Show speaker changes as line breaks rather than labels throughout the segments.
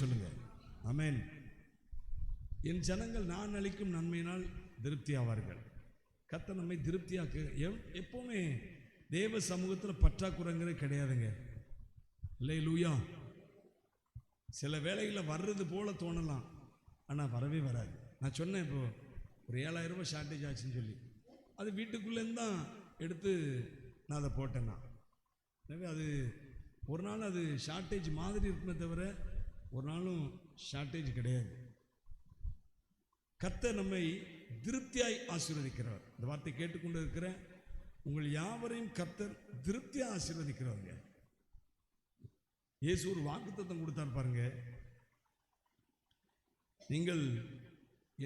சொல்லுங்க. ஆமென். என் ஜனங்கள் நான் அளிக்கும் நன்மையினால் திருப்தி ஆவார்கள். கத்த நம்மை திருப்தியாக்கு எப்பவுமே தேவ சமூகத்தில் பற்றாக்குறைங்கிறது கிடையாதுங்க. இல்லை லூயா சில வேலைகளில் வர்றது போல தோணலாம் ஆனால் வரவே வராது. நான் சொன்னேன் இப்போ ஒரு ஏழாயிரம் ரூபாய் ஷார்ட்டேஜ் ஆச்சுன்னு சொல்லி. அது வீட்டுக்குள்ளேருந்து தான் எடுத்து நான் அதை போட்டேன் நான் எனவே அது ஒரு நாள் அது ஷார்ட்டேஜ் மாதிரி இருக்குமே தவிர ஒரு நாளும் ஷார்ட்டேஜ் கிடையாது. கத்த நம்மை திருப்தியாய் ஆசீர்வதிக்கிறார். இந்த வார்த்தை கேட்டுக்கொண்டு இருக்கிற உங்கள் யாவரையும் கத்தர் திருப்தியாக ஆசீர்வதிக்கிறாருங்க. இயேசு ஒரு வாக்குத்தத்தம் கொடுத்தார் பாருங்க. நீங்கள்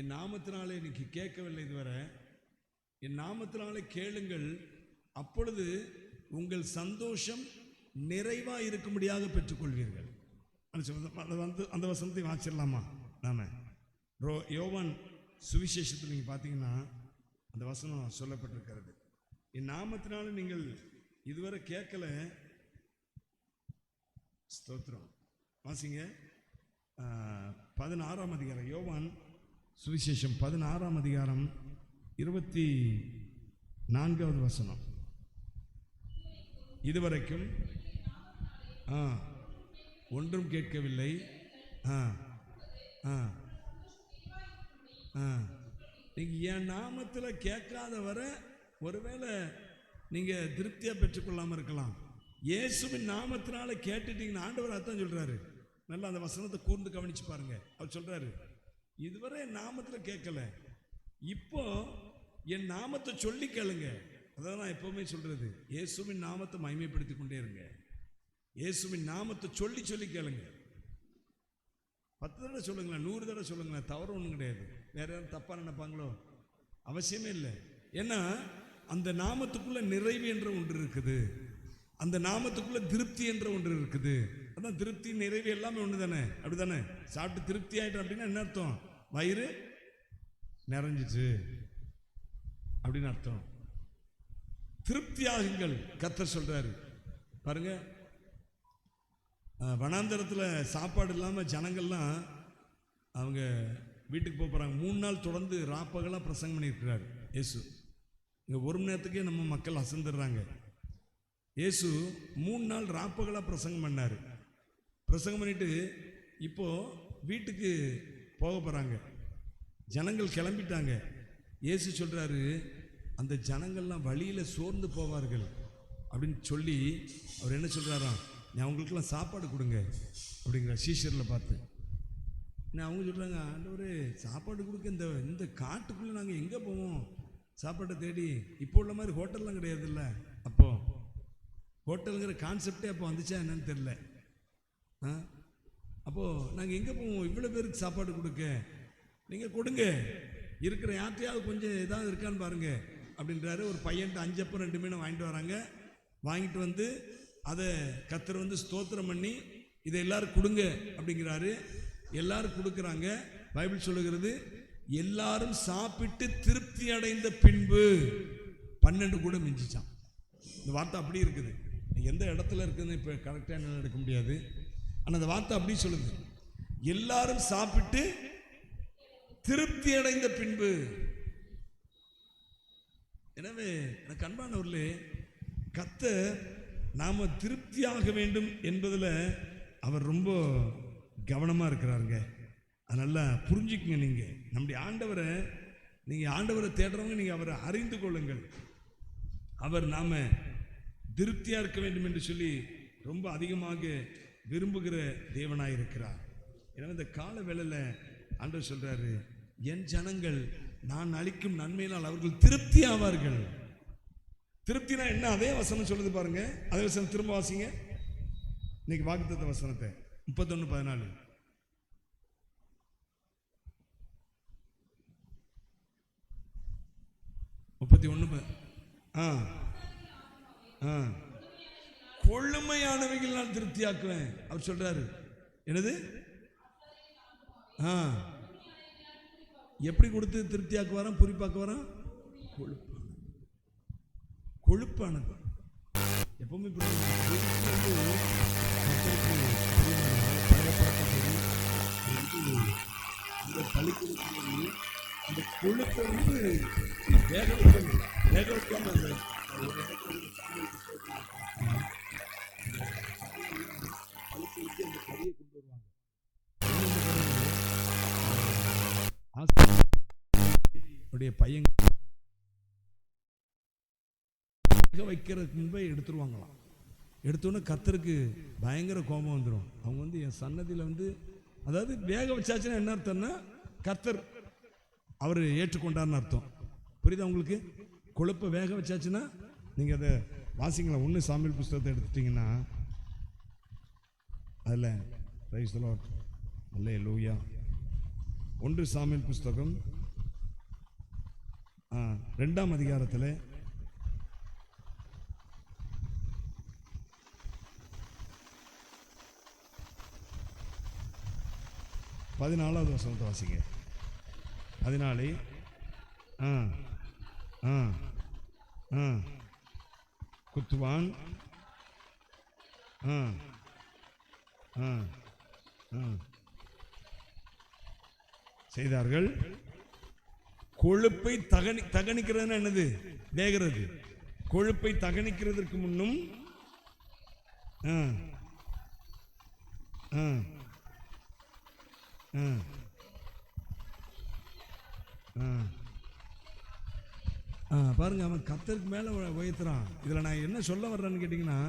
என் நாமத்தினாலே இன்னைக்கு கேட்கவில்லை இதுவரை. என் நாமத்தினாலே கேளுங்கள். அப்பொழுது உங்கள் சந்தோஷம் நிறைவாக இருக்கும்படியாக பெற்றுக்கொள்வீர்கள். அது வந்து அந்த வசனத்தை வாச்சிடலாமா நாம. ரோ யோவான் சுவிசேஷத்தில் நீங்கள் பார்த்தீங்கன்னா அந்த வசனம் சொல்லப்பட்டிருக்கிறது. என் நாமத்தினால நீங்கள் இதுவரை கேட்கல. ஸ்தோத்திரம். வாசிங்க. பதினாறாம் அதிகாரம். யோவான் சுவிசேஷம் பதினாறாம் அதிகாரம் இருபத்தி நான்காவது வசனம். இதுவரைக்கும் ஆ ஒன்றும் கேட்கவில்லை. ஆ ஆ ஆ. நீங்கள் என் நாமத்தில் கேட்காத வர ஒருவேளை நீங்கள் திருப்தியாக பெற்றுக்கொள்ளாமல் இருக்கலாம். இயேசுவின் நாமத்தினால கேட்டுட்டீங்கன்னு ஆண்டவர் அதான் சொல்கிறாரு நல்லா அந்த வசனத்தை கூர்ந்து கவனித்து பாருங்கள் அவர் சொல்கிறாரு இதுவரை என் நாமத்தில் கேட்கல. இப்போ என் நாமத்தை சொல்லி கேளுங்க. அதான் நான் எப்போவுமே சொல்கிறது இயேசுவின் நாமத்தை மகிமைப்படுத்தி கொண்டே இருங்க. இயேசுவின் நாமத்தை சொல்லி சொல்லி கேளுங்க. பத்து தடவை சொல்லுங்களேன் நூறு தடவை சொல்லுங்களேன் தவறு ஒன்றும் கிடையாது. வேற யாரும் தப்பாக நினைப்பாங்களோ? அவசியமே இல்லை. ஏன்னா அந்த நாமத்துக்குள்ள நிறைவு என்ற ஒன்று இருக்குது. அந்த நாமத்துக்குள்ள திருப்தி என்ற ஒன்று இருக்குது. அதான் திருப்தி நிறைவு எல்லாமே ஒன்று தானே அப்படி தானே சாப்பிட்டு திருப்தி ஆகிட்டோம் அப்படின்னா என்ன அர்த்தம்? வயிறு நிறைஞ்சிச்சு. அப்படின்னு அர்த்தம். திருப்தியாகுங்கள் கத்தர் சொல்றாரு. பாருங்க வனாந்தரத்தில் சாப்பாடு இல்லாமல் ஜனங்கள்லாம் அவங்க வீட்டுக்கு போக போகிறாங்க மூணு நாள் தொடர்ந்து ராப்பகலாக பிரசங்கம் பண்ணியிருக்கிறார். இயேசு. இங்கே ஒரு மணி நேரத்துக்கே நம்ம மக்கள் அசந்துடுறாங்க. இயேசு மூணு நாள் ராப்பகலாக பிரசங்கம் பண்ணார். பிரசங்கம் பண்ணிட்டு இப்போது வீட்டுக்கு போக போகிறாங்க ஜனங்கள் கிளம்பிட்டாங்க. இயேசு சொல்கிறாரு அந்த ஜனங்கள்லாம் வழியில் சோர்ந்து போவார்கள். அப்படின்னு சொல்லி அவர் என்ன சொல்கிறாராம் நான் அவங்களுக்கெல்லாம் சாப்பாடு கொடுங்க அப்படிங்கிற சீஷரில் பார்த்து. நான் அவங்க சொல்கிறாங்க ஆண்டவர் சாப்பாடு கொடுக்க இந்த இந்த காட்டுக்குள்ளே நாங்கள் எங்கே போவோம்? சாப்பாட்டை தேடி இப்போ உள்ள மாதிரி ஹோட்டல்லாம் கிடையாதுல்ல? அப்போது ஹோட்டலுங்கிற கான்செப்டே அப்போ வந்துச்சா என்னன்னு தெரில ஆ? அப்போது நாங்கள் எங்கே போவோம்? இவ்வளோ பேருக்கு சாப்பாடு கொடுக்க. நீங்கள் கொடுங்க. இருக்கிற யார்ட்டையாவது கொஞ்சம் ஏதாவது இருக்கான்னு பாருங்கள் அப்படின்றாரு. ஒரு பையன்ட்டு அஞ்சப்போ ரெண்டு மீனும் வாங்கிட்டு வராங்க. வாங்கிட்டு வந்து அதை கத்தர் வந்து ஸ்தோத்திரம் பண்ணி இதை எல்லாரும் கொடுங்க அப்படிங்கிறாரு. எல்லாரும் கொடுக்குறாங்க. பைபிள் சொல்லுகிறது எல்லாரும் சாப்பிட்டு திருப்தி அடைந்த பின்பு பன்னெண்டு கூட மிஞ்சிச்சான். இந்த வார்த்தை அப்படி இருக்குது. எந்த இடத்துல இருக்குதுன்னு இப்போ கரெக்டாக என்ன எடுக்க முடியாது. ஆனால் அந்த வார்த்தை அப்படி சொல்லுது. எல்லாரும் சாப்பிட்டு திருப்தி அடைந்த பின்பு. எனவே எனக்கு அன்பானவர்களே கத்தர் நாம் திருப்தியாக வேண்டும் என்பதில் அவர் ரொம்ப கவனமாக இருக்கிறாருங்க. நல்லா புரிஞ்சுக்குங்க நீங்கள் நம்முடைய ஆண்டவரை நீங்கள் ஆண்டவரை தேடுறவங்க நீங்கள் அவரை அறிந்து கொள்ளுங்கள். அவர் நாம் திருப்தியாக இருக்க வேண்டும் என்று சொல்லி ரொம்ப அதிகமாக விரும்புகிற தேவனாக இருக்கிறார். எனவே இந்த கால வேளையில் ஆண்டவர் சொல்கிறாரு என் ஜனங்கள் நான் அளிக்கும் நன்மையினால் அவர்கள் திருப்தி ஆவார்கள் திருப்தினா என்ன? அதே வசனம் சொல்லுது பாருங்க. அதே வசனம் திரும்ப வாசிங்க. இன்னைக்கு வாக்குத்த வசனத்தை. முப்பத்தொன்று பதினாலு. முப்பத்தி ஒன்று ஆ ஆ. கொழுமையானவைகள் நான் திருப்தியாக்குவேன். அவர் சொல்றாரு. என்னது? ஆ. எப்படி கொடுத்து திருப்தியாக்குவாராம்? புரிப்பாக்குவாராம் குறிப்பாக்க கொழுப்பானது. எப்பவுமே இப்படி கொழுப்பு அந்த கொழுப்பை வந்து வேக வைக்கணும் வேக வைக்காம அந்த ஒரு இடத்துல அந்த கறியை கொண்டு வருவாங்க. பையன் வைக்கிறதுக்கு முன்பே எடுத்துருவாங்களாம். எடுத்தோன்னே கத்தருக்கு பயங்கர கோபம் வந்துடும் அவங்க வந்து என் சன்னதியில் வந்து அதாவது வேக வச்சாச்சுன்னா என்ன அர்த்தம்னா கத்தர் அவர் ஏற்றுக்கொண்டார்னு அர்த்தம். புரியுதா உங்களுக்கு? கொழுப்பை வேக வச்சாச்சுன்னா நீங்கள் அதை வாசிங்களா ஒன்று சாமியல் புஸ்தகத்தை எடுத்துட்டிங்கன்னா அதில் ரைஸ் அல்ல லூயா ஒன்று சாமியல் புஸ்தகம் ஆ, ரெண்டாம் அதிகாரத்தில் பதினாலாவது வசனத்தை வாசிங்க. பதினாலு. ஆ ஆ ஆ. குத்துவான். ஆ ஆ ஆ. செய்தார்கள். கொழுப்பை தகனி தகனிக்கிறதுன்னா என்னது? வேகிறது. கொழுப்பை தகனிக்கிறதுக்கு முன்னும் ஆ ஆ. ஆ ஆ ஆ பாருங்க அவன் கத்தருக்கு மேலே உயர்த்துறான். இதில் நான் என்ன சொல்ல வர்றேன்னு கேட்டிங்கன்னா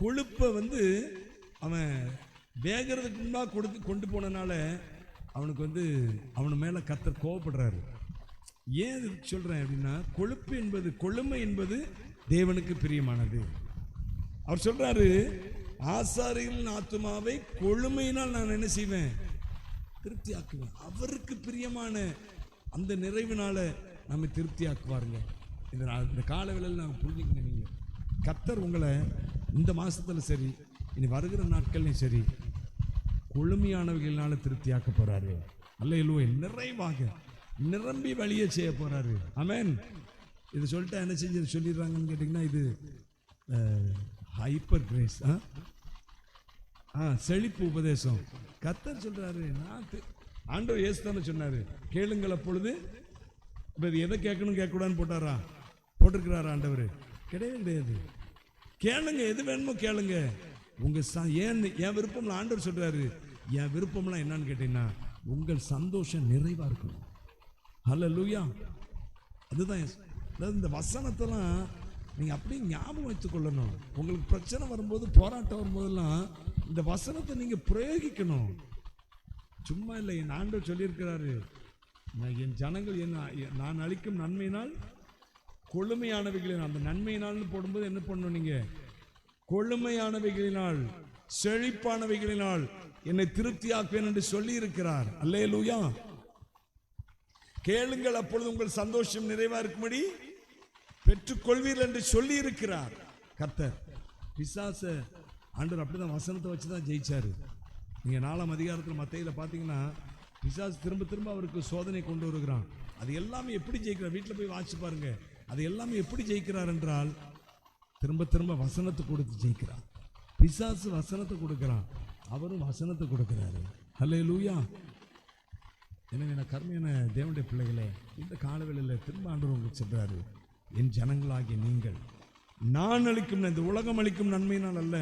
கொழுப்பை வந்து அவன் வேகிறதுக்கு முன்பாக கொடுத்து கொண்டு போனனால அவனுக்கு வந்து அவன் மேலே கத்தர் கோவப்படுறாரு. ஏன் இது சொல்கிறேன் அப்படின்னா கொழுப்பு என்பது கொழுமை என்பது தேவனுக்கு பிரியமானது. அவர் சொல்கிறாரு ஆசாரிகளின் ஆத்துமாவை கொழுமையினால் நான் என்ன செய்வேன்? திருப்தியாக்குவேன் அவருக்கு பிரியமான அந்த நிறைவினால நம்ம திருப்தியாக்குவாருங்க. இந்த இந்த காலவேளையில் நாங்கள் புரிஞ்சுக்கணும் நீங்கள் கத்தர் உங்களை இந்த மாதத்தில் சரி இனி வருகிற நாட்கள்லையும் சரி கொழுமையானவைகளினால திருப்தியாக்க போகிறாரு அல்ல நிறைவாக நிரம்பி வழியே செய்ய போகிறாரு அமேன் இது சொல்லிட்டு என்ன செஞ்சு சொல்லிடுறாங்கன்னு கேட்டிங்கன்னா இது ஹைப்பர் கிரேஸ் ஆ? ஆ செழிப்பு உபதேசம். கத்தர் சொல்றாரு நான் ஆண்டவர் ஏசு தானே சொன்னாரு. கேளுங்கள் அப்பொழுது. இப்போ இது எதை கேட்கணும் கேட்கக்கூடாதுன்னு போட்டாரா? போட்டிருக்கிறாரா ஆண்டவர்? கிடையவே கிடையாது. கேளுங்க எது வேணுமோ கேளுங்க. உங்க ச ஏன் என் விருப்பம்லாம் ஆண்டவர் சொல்றாரு. என் விருப்பம்லாம் என்னன்னு கேட்டீங்கன்னா உங்கள் சந்தோஷம் நிறைவா இருக்கணும். ஹலோ லூயா அதுதான் அதாவது இந்த வசனத்தெல்லாம் நீங்கள் அப்படியே ஞாபகம் வைத்துக் கொள்ளணும். உங்களுக்கு பிரச்சனை வரும்போது போராட்டம் வரும்போதெல்லாம் இந்த வசனத்தை நீங்கள் பிரயோகிக்கணும். சும்மா இல்லை என் ஆண்டவர் சொல்லியிருக்கிறாரு. நான் என் ஜனங்கள் என்ன நான் அளிக்கும் நன்மையினால் கொழுமையானவைகளின் அந்த நன்மையினால்னு போடும்போது என்ன பண்ணணும் நீங்க? கொழுமையானவைகளினால் செழிப்பானவைகளினால் என்னை திருப்தியாக்குவேன் என்று சொல்லி இருக்கிறார் அல்லே கேளுங்கள் அப்பொழுது உங்கள் சந்தோஷம் நிறைவா இருக்கும்படி பெற்றுக்கொள்வீர்கள் என்று சொல்லி இருக்கிறார் கர்த்தர் பிசாச ஆண்டவர் அப்படிதான் வசனத்தை வச்சு தான் ஜெயிச்சார். நீங்கள் நாலாம் அதிகாரத்தில் மத்தையில் பார்த்தீங்கன்னா பிசாசு திரும்ப திரும்ப அவருக்கு சோதனை கொண்டு வருகிறான். அது எல்லாமே எப்படி ஜெயிக்கிறார்? வீட்டில் போய் வாசிச்சு பாருங்கள் அது எல்லாமே எப்படி ஜெயிக்கிறார் என்றால் திரும்ப திரும்ப வசனத்தை கொடுத்து ஜெயிக்கிறார். பிசாசு வசனத்தை கொடுக்குறான். அவரும் வசனத்தை கொடுக்குறாரு. ஹலே லூயா எனவே நான் கருமையான தேவனுடைய பிள்ளைகளே இந்த காலவெளியில் திரும்ப ஆண்டவர் உங்களுக்கு சொல்கிறாரு என் ஜனங்களாகிய நீங்கள் நான் அளிக்கும் இந்த உலகம் அளிக்கும் நன்மையினால் அல்ல.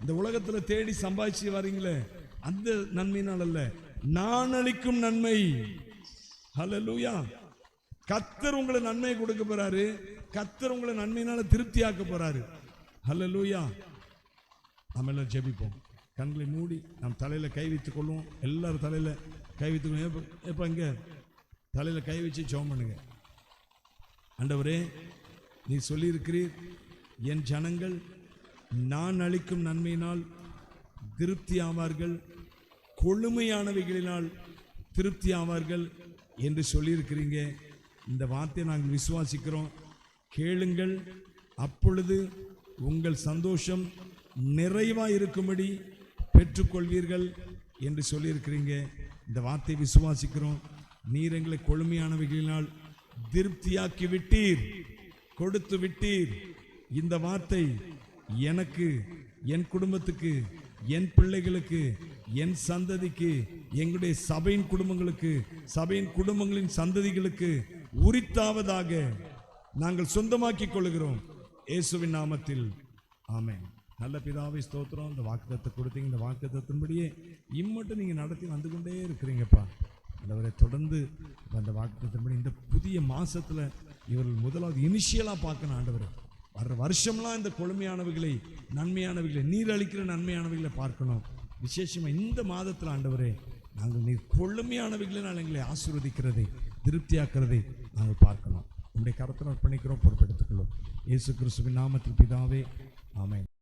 இந்த உலகத்தில் தேடி சம்பாதிச்சு வரீங்களே அந்த நன்மையினால் அல்ல. நான் அளிக்கும் நன்மை. ஹalleluya கத்தர் உங்களை நன்மை கொடுக்க போறாரு. கத்தர் உங்களை நன்மையினால திருப்தியாக்க போறாரு. லூயா நம்ம எல்லாம் ஜெபிப்போம். கண்களை மூடி நம் தலையில் கை வைத்துக் கொள்வோம். எல்லாரும் தலையில் கை வைத்துக்கணும் எப்போ இங்கே தலையில் கை வச்சு ஜெபம் பண்ணுங்க. ஆண்டவரே நீ சொல்லியிருக்கிறீர். என் ஜனங்கள் நான் அளிக்கும் நன்மையினால் திருப்தி ஆவார்கள் கொழுமையானவைகளினால் திருப்தி ஆவார்கள் என்று சொல்லியிருக்கிறீங்க. இந்த வார்த்தையை நாங்கள் விசுவாசிக்கிறோம். கேளுங்கள் அப்பொழுது உங்கள் சந்தோஷம் நிறைவாக இருக்கும்படி பெற்றுக்கொள்வீர்கள் என்று சொல்லியிருக்கிறீங்க. இந்த வார்த்தையை விசுவாசிக்கிறோம். நீர் எங்களை கொழுமையானவைகளினால் திருப்தியாக்கி விட்டீர் கொடுத்து விட்டீர் இந்த வார்த்தை எனக்கு என் குடும்பத்துக்கு என் பிள்ளைகளுக்கு என் சந்ததிக்கு எங்களுடைய சபையின் குடும்பங்களுக்கு சபையின் குடும்பங்களின் சந்ததிகளுக்கு உரித்தாவதாக நாங்கள் சொந்தமாக்கிக் கொள்கிறோம். இயேசுவின் நாமத்தில். ஆமேன். நல்ல பிதாவை ஸ்தோத்திரம். இந்த வாக்குத்தத்தை கொடுத்தீங்க. இந்த வாக்குத்தத்தின்படியே இம்மட்டும் நீங்கள் நடத்தி வந்து கொண்டே இருக்கிறீங்கப்பா. ஆண்டவரை தொடர்ந்து அந்த வாக்குத்தத்தின்படி இந்த புதிய மாதத்தில் இவர்கள் முதலாவது இனிஷியலாக பார்க்கணும் ஆண்டவரை. வர்ற வருஷம்லாம் இந்த கொழுமையானவைகளை நன்மையானவைகளை நீர் அளிக்கிற நன்மையானவைகளை பார்க்கணும். விசேஷமாக இந்த மாதத்தில் ஆண்டவரே நாங்கள் நீர் கொழுமையானவைகளை நான் எங்களை ஆசீர்வதிக்கிறதை திருப்தியாக்குறதை நாங்கள் பார்க்கணும். உங்களுடைய கருத்தில் அர்ப்பணிக்கிறோம் பொறுப்பெடுத்துக்கொள்ளும் இயேசு கிறிஸ்துவின் நாமத்தில் பிதாவே ஆமென்.